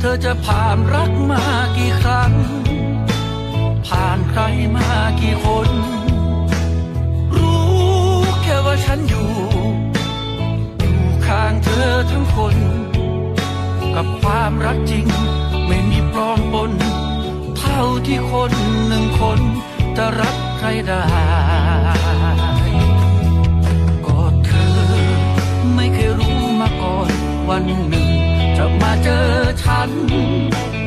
เธอจะผ่านรักมากี่ครั้ง ผ่านใครมากี่คน รู้แค่ว่าฉันอยู่ อยู่ข้างเธอทั้งคน กับความรักจริงไม่มีปลอมปน เท่าที่คนหนึ่งคนจะรักใครได้ก็เธอไม่เคยรู้มาก่อนวันหนึ่ง จะมาเจอ ฉัน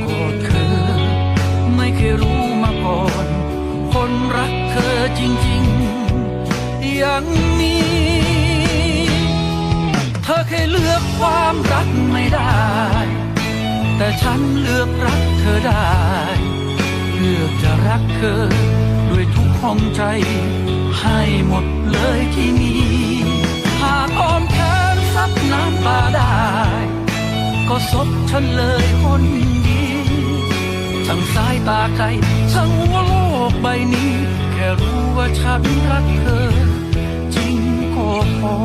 ก็เธอ ไม่เคยรู้มาก่อน คนรักเธอจริงๆยังมีเธอเคยเลือกความรักไม่ได้ แต่ฉันเลือกรักเธอได้ เลือกจะรักเธอด้วยทุกห้องใจ ให้หมดเลยที่มี หากอ้อมแขนซับน้ำตาได้ ก็ซบฉันเลยคนดีทั้งสายตาไกลทั้งหัวโลกใบนี้ แค่รู้ว่าฉันรักเธอ จริงก็พอ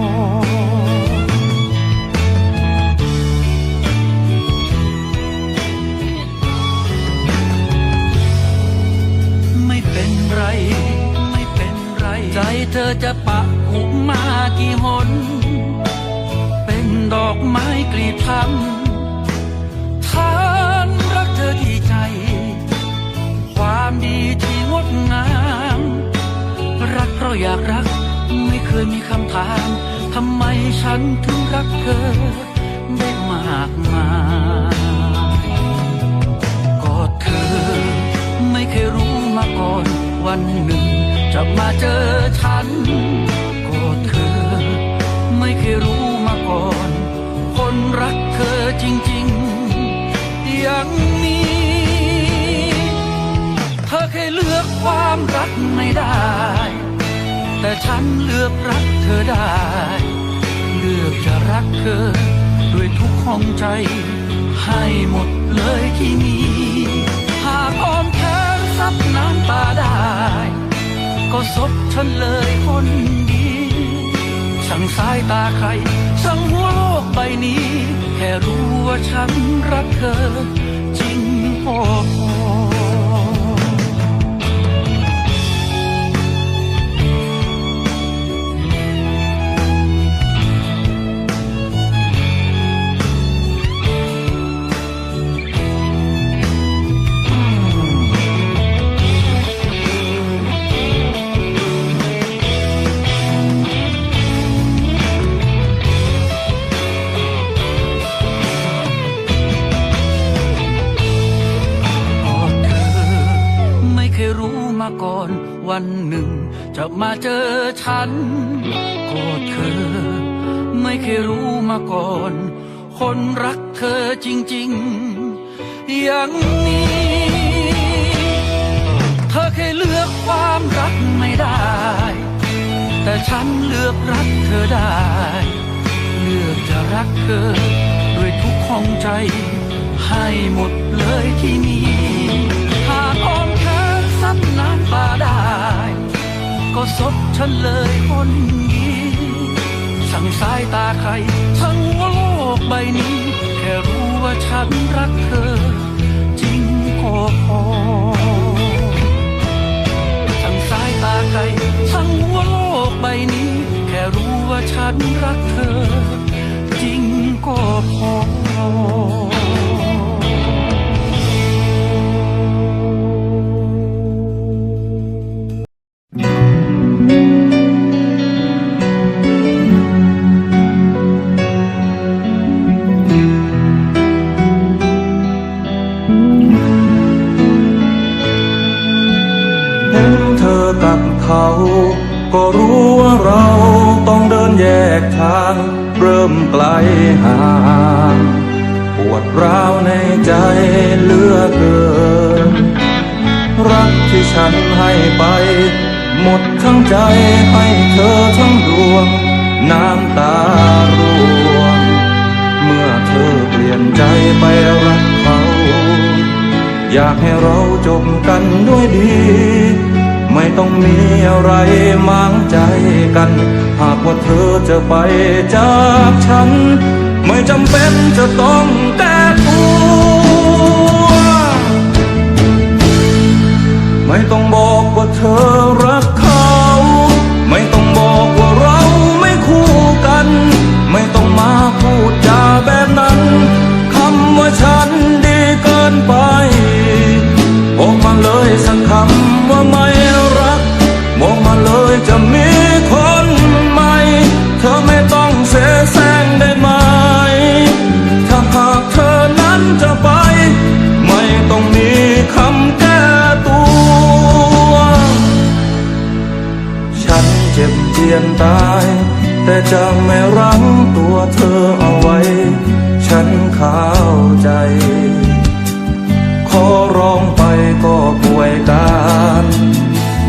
ไม่เป็นไรใจเธอจะปะหุมมากี่หน เป็นดอกไม้กลีบทำ ดีที่งดงาม รักเพราะอยากรัก ไม่เคยมีคำถามทำไมฉันถึงรักเธอได้มากมายก็เธอไม่เคยรู้มาก่อนวันหนึ่ง จะมาเจอฉัน ความรักไม่ได้ แต่ฉันเลือกรักเธอได้ เลือกจะรักเธอ ด้วยทุกห้องใจ ให้หมดเลยที่มีหากอ้อมแขนซับน้ำตาได้ ก็ซบฉันเลยคนดีช่างสายตาใครช่างหัวโลกใบนี้ แค่รู้ว่าฉันรักเธอ จริงพอ ก่อนวันหนึ่ง จะมาเจอฉันก็เธอ ไม่เคยรู้มาก่อน คนรักเธอจริงๆยังมีเธอเคยเลือกความรักไม่ได้ แต่ฉันเลือกรักเธอได้ เลือกจะรักเธอด้วยทุกห้องใจให้หมด ก็ซบฉันเลยคนดีสั่งสายตาใครทั้งหัวโลกใบนี้ แค่รู้ว่าฉันรักเธอ จริงก็พอทั้งสายตาไกลทั้งหัวโลกใบนี้ แค่รู้ว่าฉันรักเธอ จริงก็พอ ทางเริ่มไกลห่างปวดร้าวในใจเลือเกิน รักที่ฉันให้ไป หมดทั้งใจให้เธอทั้งดวง น้ำตาร่วง เมื่อเธอเปลี่ยนใจไปรักเขา อยากให้เราจบกันด้วยดี ไม่ต้องมีอะไรมางใจกัน หากว่าเธอจะไปจากฉัน ไม่จำเป็นจะต้องแก้ตัวไม่ต้องบอก จะไม่รั้งตัวเธอเอาไว้ ฉันเข้าใจ ขอร้องไปก็ป่วยการ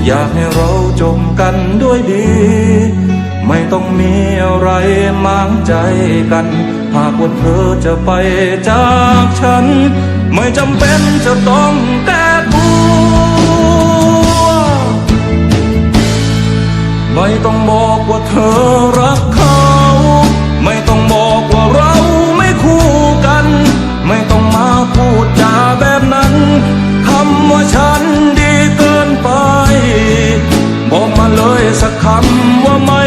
อยากให้เราจมกันด้วยดี ไม่ต้องมีอะไรมางใจกัน หากว่าเธอจะไปจากฉัน ไม่จำเป็นจะต้องแก้ตั ไม่ต้องบอกว่าเธอรักเขา ไม่ต้องบอกว่าเราไม่คู่กัน ไม่ต้องมาพูดจาแบบนั้นคำว่าฉันดีเกินไป บอกมาเลยสักคำว่าไม่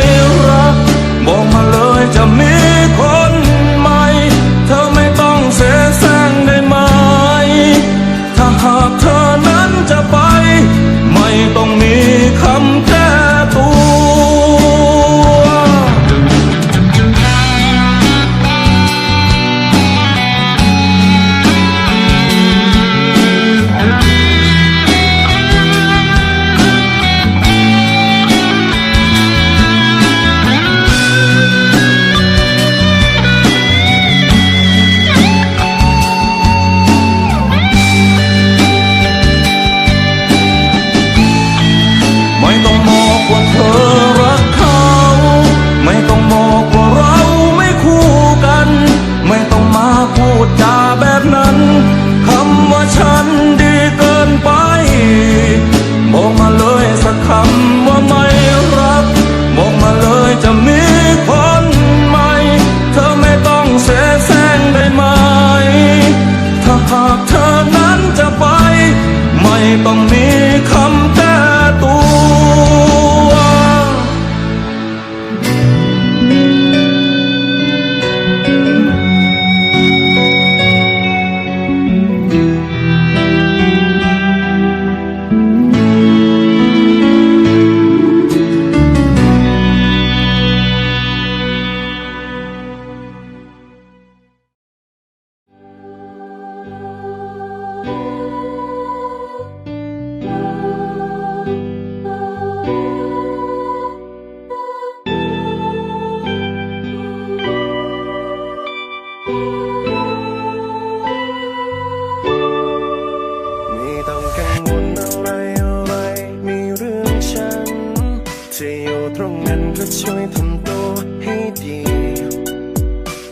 อยู่ตรงนั้นก็ช่วยทำตัวให้ดี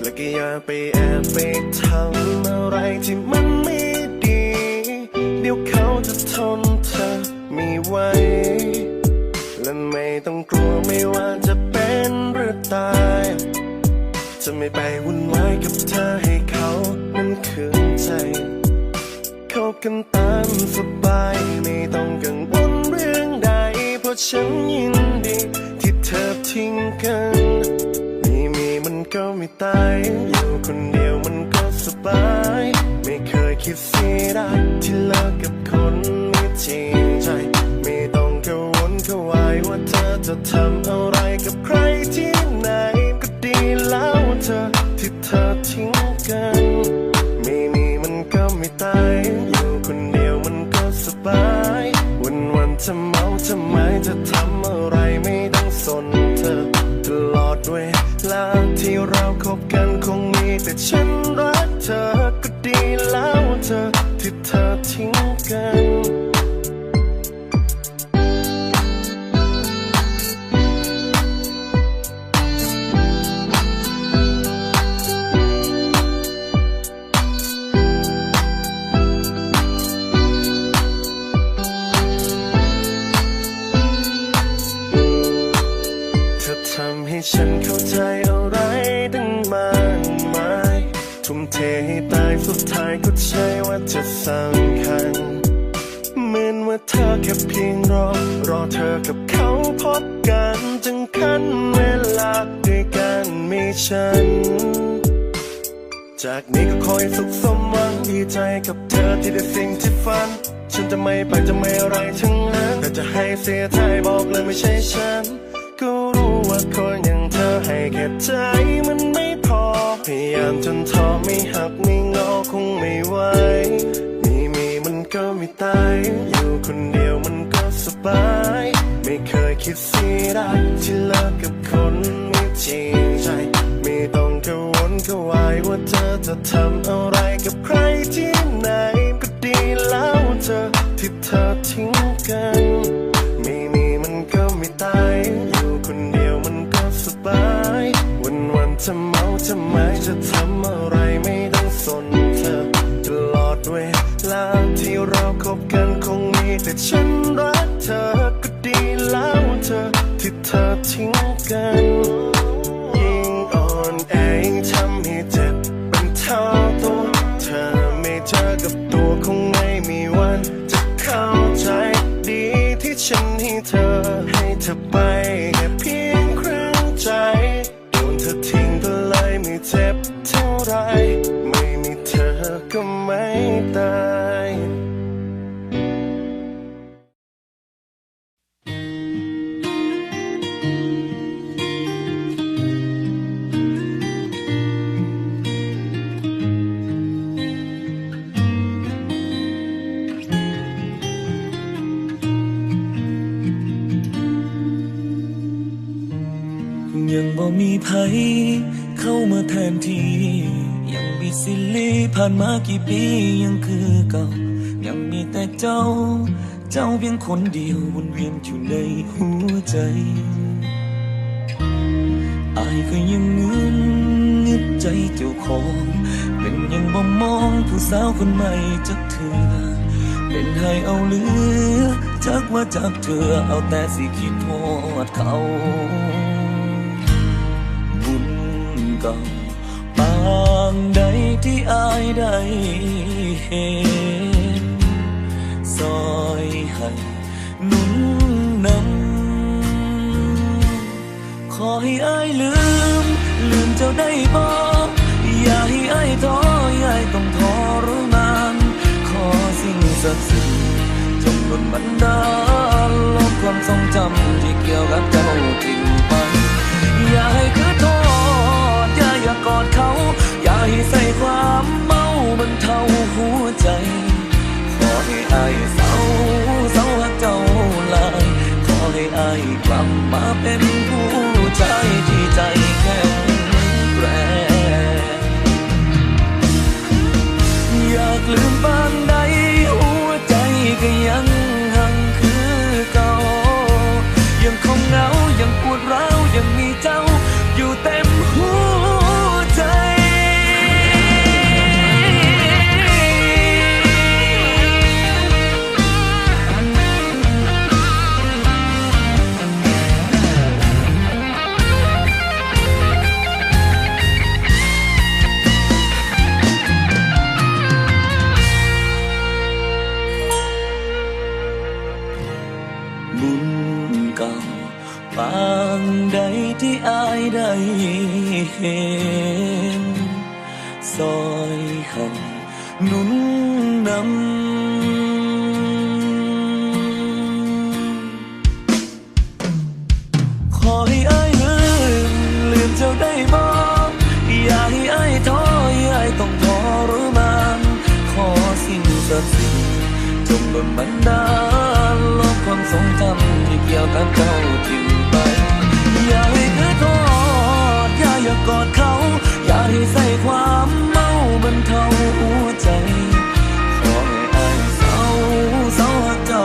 และก็อย่าไปแอบไปทำอะไรที่มันไม่ดี เดี๋ยวเขาจะทนเธอไม่ไหวและไม่ต้องกลัวไม่ว่าจะเป็นหรือตาย จะไม่ไปวุ่นวายกับเธอให้เขานั้นคืนใจ เขากันตามสบายไม่ต้องกัง ฉันยินดีที่เธอทิ้งกันไม่มีมันก็ไม่ตายอยู่คนเดียวมันก็สบาย ไม่เคยคิดเสียดายที่เลิกกับคน ให้ฉันเข้าใจอะไรตั้งมากมายทุ่มเทให้ตายสุดท้ายก็ใช่ว่าจะสำคัญเหมือนว่าเธอแค่เพียงรอ รอเธอกับเขาพบกันจึงคันเวลาด้วยกันมีฉัน จากนี้ก็คอยสุขสมหวังดีใจกับเธอที่ได้สิ่งที่ฝัน ฉันจะไม่ไปจะไม่อะไรทั้งนั้นแต่จะให้เสียใจบอกเลยไม่ใช่ฉัน ก็รู้ว่าคนอย ให้แค่ใจมันไม่พอ พยายามจนท้อไม่หักไม่งอคงไม่ไหวไม่มีมันก็ไม่ตาย อยู่คนเดียวมันก็สบาย ไม่เคยคิดสีได้ที่เลิกกับคนไม่จริงใจ ไม่ต้องกังวลกังวายว่าเธอจะทำอะไรกับใครที่ไหนก็ดีแล้วเธอที่เธอทิ้ง จะเมาจะหมายจะทำอะไรไม่ต้องสนเธอตลอดเวลาที่เราคบกันคงมีแต่ฉันรักเธอก็ดีแล้วเธอที่เธอทิ้งกันยิ่งอ่อนแอยิ่งทำให้เจ็บเป็นเท่าตัวเธอไม่เจอกับตัวคงไม่มีวันจะเข้าใจดีที่ฉันให้เธอให้เธอไป ยังบ่มีภัยเข้ามาแทนที่ ยังมีสิลีผ่านมากี่ปียังคือเก่า ยังมีแต่เจ้า เจ้าเพียงคนเดียววนเวียนอยู่ในหัวใจอายก็ยังงึนงึดใจเจ้าของ เป็นยังบ่มองผู้สาวคนใหม่จักเถื่อเป็นให้เอาเหลือ จักว่าจากเธอเอาแต่สิคิดโทษเขา เก่าปางใดที่อายได้เห็นซอยให้หนุนนำขอให้อายลืม ลืมเจ้าได้บ่อย่าให้อายท้ออย่าให้ต้องทรมานขอสิ่งศักดิ์สิทธิ์จงดบันดาลลบความทรงจำที่เกี่ยวกับเจ้ ดเขา อย่าให้ใส่ความเมาบนเท่าหัวใจ ขอให้อายเศร้าเศร้าหักเจ้าลาย ขอให้อายกลับมาเป็นผู้ชายที่ใจแข็งแรงอยากลืมบ้านใดหัวใจก็ยังหังคือเก่ายังคงเหงา บุญเก่าปางใดที่อายได้เห็นซอยให้หนุนนำขอให้อายลืมลืมเจ้าได้บ่อย่าให้อายท้ออย่าให้ต้องทรมานขอสิ่งศักดิ์สิทธิ์จงดลบันดาล ทรงจำที่เกี่ยวกับเจ้าทิ้งไป อย่าให้คือโทษอย่าอย่ากอดเขา อย่าให้ใส่ความเมาบรรเทาหัวใจ ขอให้อายเศร้าเศร้าหักเจ้า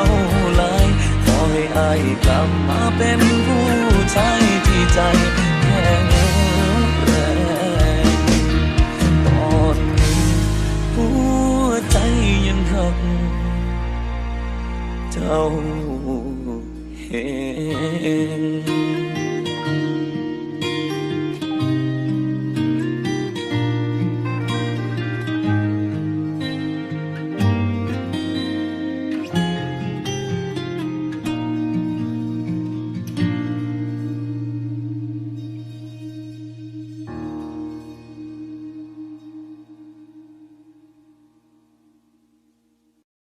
ลาย ขอให้อายกลับมาเป็นผู้ชายที่ใจ เจ้าเห็น